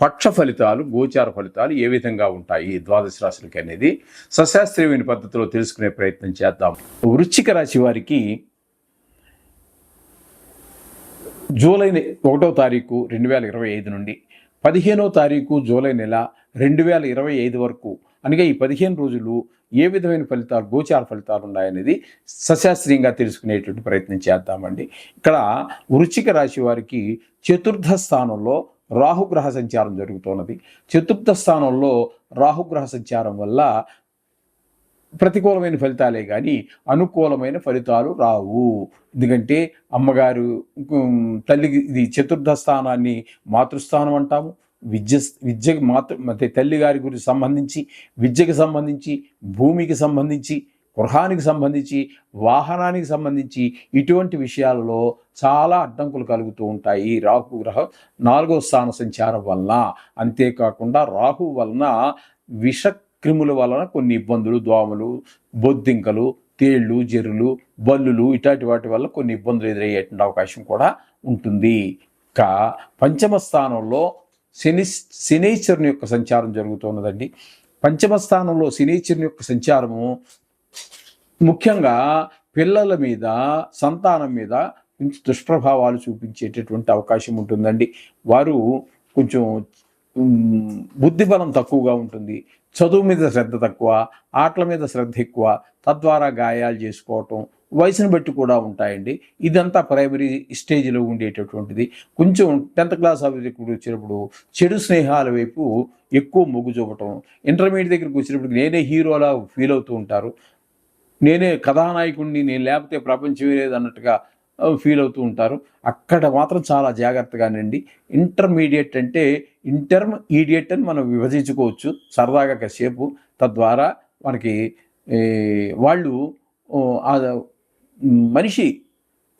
పక్ష ఫలితాలు గోచార ఫలితాలు ఏ విధంగా ఉంటాయి? ద్వాదశ రాశులకి అనేది సశాస్త్రీయమైన పద్ధతిలో తెలుసుకునే ప్రయత్నం చేద్దాం. వృశ్చిక రాశి వారికి జూలై ఒకటో తారీఖు రెండు వేల ఇరవై ఐదు నుండి పదిహేనో తారీఖు జూలై నెల రెండు వేల ఇరవై ఐదు వరకు. అనగా ఈ పదిహేను రోజులు ఏ విధమైన ఫలితాలు గోచార ఫలితాలు ఉన్నాయనేది సశాస్త్రీయంగా తెలుసుకునేటువంటి ప్రయత్నం చేద్దామండి. ఇక్కడ వృశ్చిక రాశి వారికి చతుర్థ స్థానంలో రాహుగ్రహ సంచారం జరుగుతున్నది చతుర్థ స్థానంలో రాహుగ్రహ సంచారం వల్ల ప్రతికూలమైన ఫలితాలే కానీ అనుకూలమైన ఫలితాలు రావు. ఎందుకంటే అమ్మగారు తల్లికి ఇది చతుర్థ స్థానాన్ని మాతృస్థానం అంటాము. విద్య విద్యకు మాతృ తల్లిగారి గురించి సంబంధించి విద్యకు సంబంధించి భూమికి సంబంధించి గృహానికి సంబంధించి వాహనానికి సంబంధించి ఇటువంటి విషయాలలో చాలా అడ్డంకులు కలుగుతూ ఉంటాయి. రాహు గ్రహం నాలుగో స్థాన సంచారం వలన. అంతేకాకుండా రాహు వలన విష క్రిముల వలన కొన్ని ఇబ్బందులు దోమలు బొద్దింకలు తేళ్ళు జెర్రులు బల్లులు ఇట్లాంటి వాటి వల్ల కొన్ని ఇబ్బందులు ఎదురయ్యేటువంటి అవకాశం కూడా ఉంటుంది. ఇంకా పంచమ స్థానంలో శని శనీశ్వరుని యొక్క సంచారం జరుగుతున్నదండి. పంచమ స్థానంలో శనీశ్వరుని యొక్క సంచారము ముఖ్యంగా పిల్లల మీద సంతానం మీద కొంచెం దుష్ప్రభావాలు చూపించేటటువంటి అవకాశం ఉంటుందండి. వారు కొంచెం బుద్ధిబలం తక్కువగా ఉంటుంది. చదువు మీద శ్రద్ధ తక్కువ ఆటల మీద శ్రద్ధ ఎక్కువ తద్వారా గాయాలు చేసుకోవటం వయసును బట్టి కూడా ఉంటాయండి. ఇదంతా ప్రైమరీ స్టేజ్లో ఉండేటటువంటిది. కొంచెం టెన్త్ క్లాస్ అభివృద్ధికి వచ్చినప్పుడు చెడు స్నేహాల వైపు ఎక్కువ మొగ్గు చూపటం ఇంటర్మీడియట్ దగ్గరికి వచ్చినప్పుడు నేనే హీరోలా ఫీల్ అవుతూ ఉంటారు. నేనే కథానాయకుడిని నేను లేకపోతే ప్రపంచమే లేదు అన్నట్టుగా ఫీల్ అవుతూ ఉంటారు. అక్కడ మాత్రం చాలా జాగ్రత్తగానండి ఇంటర్మీడియట్ అంటే ఇంటర్మ్ ఈడియట్ అని మనం విభజించుకోవచ్చు సరదాగా కాసేపు. తద్వారా మనకి వాళ్ళు మనిషి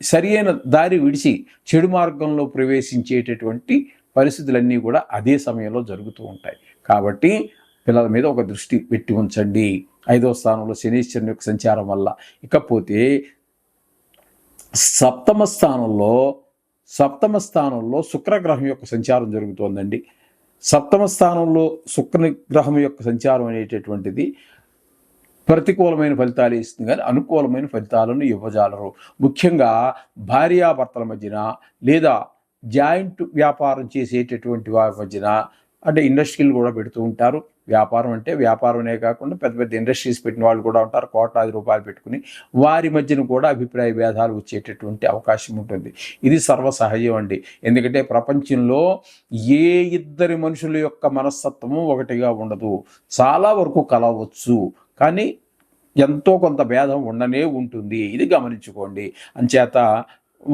సరి అయిన దారి విడిచి చెడు మార్గంలో ప్రవేశించేటటువంటి పరిస్థితులన్నీ కూడా అదే సమయంలో జరుగుతూ ఉంటాయి. కాబట్టి పిల్లల మీద ఒక దృష్టి పెట్టి ఉంచండి. ఐదవ స్థానంలో శనీశ్వరుని యొక్క సంచారం వల్ల. ఇకపోతే సప్తమ స్థానంలో సప్తమ స్థానంలో శుక్రగ్రహం యొక్క సంచారం జరుగుతోందండి. సప్తమ స్థానంలో శుక్ర గ్రహం యొక్క సంచారం అనేటటువంటిది ప్రతికూలమైన ఫలితాలు ఇస్తుంది కానీ అనుకూలమైన ఫలితాలను ఇవ్వజాలరు. ముఖ్యంగా భార్యాభర్తల మధ్యన లేదా జాయింట్ వ్యాపారం చేసేటటువంటి వారి మధ్యన అంటే ఇండస్ట్రీలు కూడా పెడుతూ ఉంటారు. వ్యాపారం అంటే వ్యాపారమే కాకుండా పెద్ద పెద్ద ఇండస్ట్రీస్ పెట్టిన వాళ్ళు కూడా ఉంటారు కోట్లాది రూపాయలు పెట్టుకుని వారి మధ్యన కూడా అభిప్రాయ భేదాలు వచ్చేటటువంటి అవకాశం ఉంటుంది. ఇది సర్వసహజం అండి. ఎందుకంటే ప్రపంచంలో ఏ ఇద్దరి మనుషుల యొక్క మనస్తత్వము ఒకటిగా ఉండదు. చాలా వరకు కలవచ్చు కానీ ఎంతో కొంత భేదం ఉండనే ఉంటుంది. ఇది గమనించుకోండి. అంచేత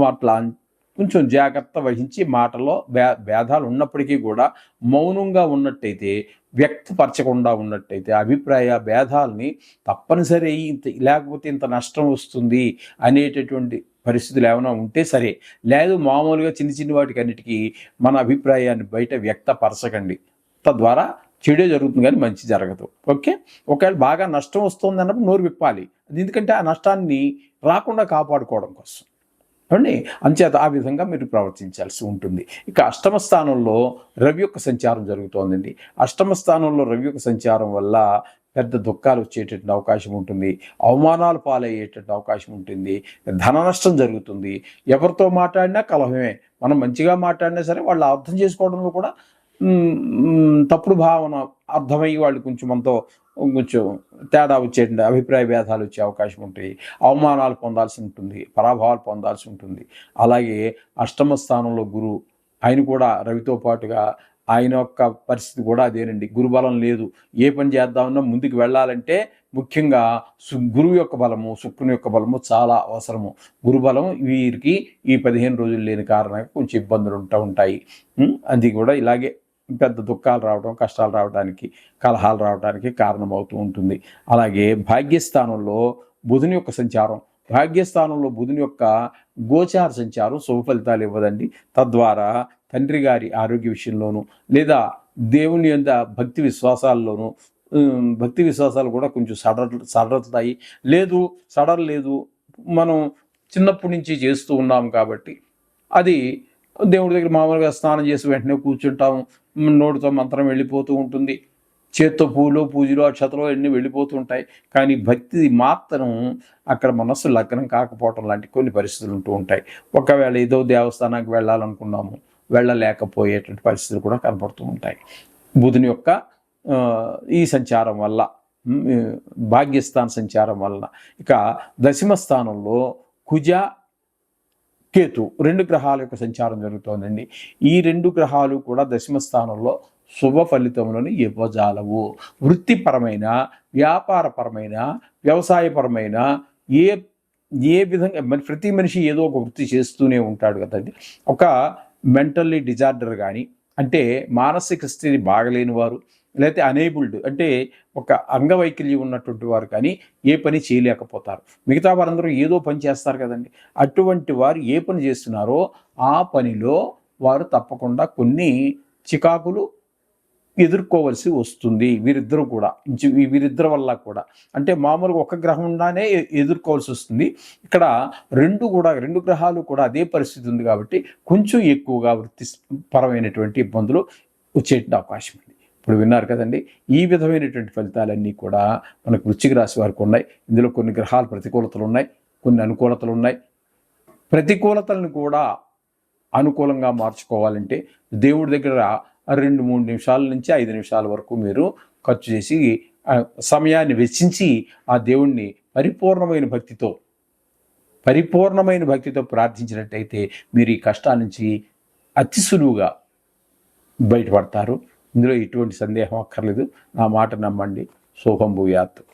అట్లా కొంచెం జాగ్రత్త వహించి మాటలో భే భేదాలు ఉన్నప్పటికీ కూడా మౌనంగా ఉన్నట్టయితే వ్యక్తపరచకుండా ఉన్నట్టయితే అభిప్రాయ భేదాలని తప్పనిసరి ఇంత లేకపోతే ఇంత నష్టం వస్తుంది అనేటటువంటి పరిస్థితులు ఏమైనా ఉంటే సరే లేదు మామూలుగా చిన్న చిన్న వాటికి అన్నిటికీ మన అభిప్రాయాన్ని బయట వ్యక్తపరచకండి. తద్వారా చెడే జరుగుతుంది కానీ మంచి జరగదు. ఓకే? ఒకవేళ బాగా నష్టం వస్తుంది అన్నప్పుడు నోరు విప్పాలి. అది ఎందుకంటే ఆ నష్టాన్ని రాకుండా కాపాడుకోవడం కోసం. ఏమండి అంచేత ఆ విధంగా మీరు ప్రవర్తించాల్సి ఉంటుంది. ఇక అష్టమ స్థానంలో రవి యొక్క సంచారం జరుగుతోందండి. అష్టమ స్థానంలో రవి యొక్క సంచారం వల్ల పెద్ద దుఃఖాలు వచ్చేటటువంటి అవకాశం ఉంటుంది. అవమానాలు పాలయ్యేటటువంటి అవకాశం ఉంటుంది. ధన నష్టం జరుగుతుంది. ఎవరితో మాట్లాడినా కలహమే. మనం మంచిగా మాట్లాడినా సరే వాళ్ళు అర్థం చేసుకోవడంలో కూడా తప్పుడు భావన అర్థమయ్యి వాళ్ళు కొంచెం మనతో కొంచెం తేడా వచ్చేటువంటి అభిప్రాయ భేదాలు వచ్చే అవకాశం ఉంటాయి అవమానాలు పొందాల్సి ఉంటుంది. పరాభవాలు పొందాల్సి ఉంటుంది. అలాగే అష్టమ స్థానంలో గురువు ఆయన కూడా రవితో పాటుగా ఆయన యొక్క పరిస్థితి కూడా అదేనండి. గురుబలం లేదు. ఏ పని చేద్దామన్నా ముందుకు వెళ్ళాలంటే ముఖ్యంగా సు గురువు యొక్క బలము శుక్రుని యొక్క బలము చాలా అవసరము. గురుబలం వీరికి ఈ పదిహేను రోజులు లేని కారణంగా కొంచెం ఇబ్బందులు ఉంటూ ఉంటాయి. అది కూడా ఇలాగే పెద్ద దుఃఖాలు రావడం కష్టాలు రావడానికి కలహాలు రావడానికి కారణమవుతూ ఉంటుంది. అలాగే భాగ్యస్థానంలో బుధుని యొక్క సంచారం భాగ్యస్థానంలో బుధుని యొక్క గోచార సంచారం శుభ ఫలితాలు ఇవ్వదండి. తద్వారా తండ్రి గారి ఆరోగ్య విషయంలోనూ లేదా దేవుని యొక్క భక్తి విశ్వాసాల్లోనూ భక్తి విశ్వాసాలు కూడా కొంచెం సడర సడరుతాయి లేదు సడర్ లేదు మనం చిన్నప్పటి నుంచి చేస్తూ ఉన్నాం కాబట్టి అది దేవుడి దగ్గర మామూలుగా స్నానం చేసి వెంటనే కూర్చుంటాం నోటితో మంత్రం వెళ్ళిపోతూ ఉంటుంది. చేత్తో పూలు పూజలు అక్షతలు అన్నీ వెళ్ళిపోతూ ఉంటాయి. కానీ భక్తి మాత్రం అక్కడ మనస్సు లగ్నం కాకపోవటం లాంటి కొన్ని పరిస్థితులు ఉంటూ ఉంటాయి. ఒకవేళ ఏదో దేవస్థానానికి వెళ్ళాలనుకున్నాము వెళ్ళలేకపోయేటువంటి పరిస్థితులు కూడా కనపడుతూ ఉంటాయి. బుధుని యొక్క ఈ సంచారం వల్ల భాగ్యస్థాన సంచారం వలన ఇక దశమ స్థానంలో కుజ కేతు రెండు గ్రహాల యొక్క సంచారం జరుగుతోందండి. ఈ రెండు గ్రహాలు కూడా దశమ స్థానంలో శుభ ఫలితములను ఇవ్వజాలవు. వృత్తిపరమైన వ్యాపారపరమైన వ్యవసాయపరమైన ఏ ఏ విధంగా ప్రతి మనిషి ఏదో ఒక వృత్తి చేస్తూనే ఉంటాడు కదండి. ఒక మెంటల్లీ డిజార్డర్ కానీ అంటే మానసిక స్థితి బాగలేని వారు లేకపోతే అనేబుల్డ్ అంటే ఒక అంగవైకల్యం ఉన్నటువంటి వారు కానీ ఏ పని చేయలేకపోతారు. మిగతా వారందరూ ఏదో పని చేస్తారు కదండి. అటువంటి వారు ఏ పని చేస్తున్నారో ఆ పనిలో వారు తప్పకుండా కొన్ని చికాకులు ఎదుర్కోవలసి వస్తుంది. వీరిద్దరూ కూడా. వీరిద్దరి వల్ల కూడా. అంటే మామూలుగా ఒక గ్రహం ఉండానే ఎదుర్కోవాల్సి వస్తుంది. ఇక్కడ రెండు కూడా రెండు గ్రహాలు కూడా అదే పరిస్థితి ఉంది కాబట్టి కొంచెం ఎక్కువగా వృత్తి పరమైనటువంటి ఇబ్బందులు వచ్చేటువంటి అవకాశం ఉంది. ఇప్పుడు విన్నారు కదండి ఈ విధమైనటువంటి ఫలితాలన్నీ కూడా మనకు వృశ్చిక రాశి వారికి ఉన్నాయి. ఇందులో కొన్ని గ్రహాలు ప్రతికూలతలు ఉన్నాయి కొన్ని అనుకూలతలు ఉన్నాయి. ప్రతికూలతలను కూడా అనుకూలంగా మార్చుకోవాలంటే దేవుడి దగ్గర రెండు మూడు నిమిషాల నుంచి ఐదు నిమిషాల వరకు మీరు ఖర్చు చేసి సమయాన్ని వెచ్చించి ఆ దేవుణ్ణి పరిపూర్ణమైన భక్తితో పరిపూర్ణమైన భక్తితో ప్రార్థించినట్టయితే మీరు ఈ కష్టాల నుంచి అతి సులువుగా బయటపడతారు. ఇందులో ఎటువంటి సందేహం అక్కర్లేదు. నా మాట నమ్మండి. శోభం భూయాత్.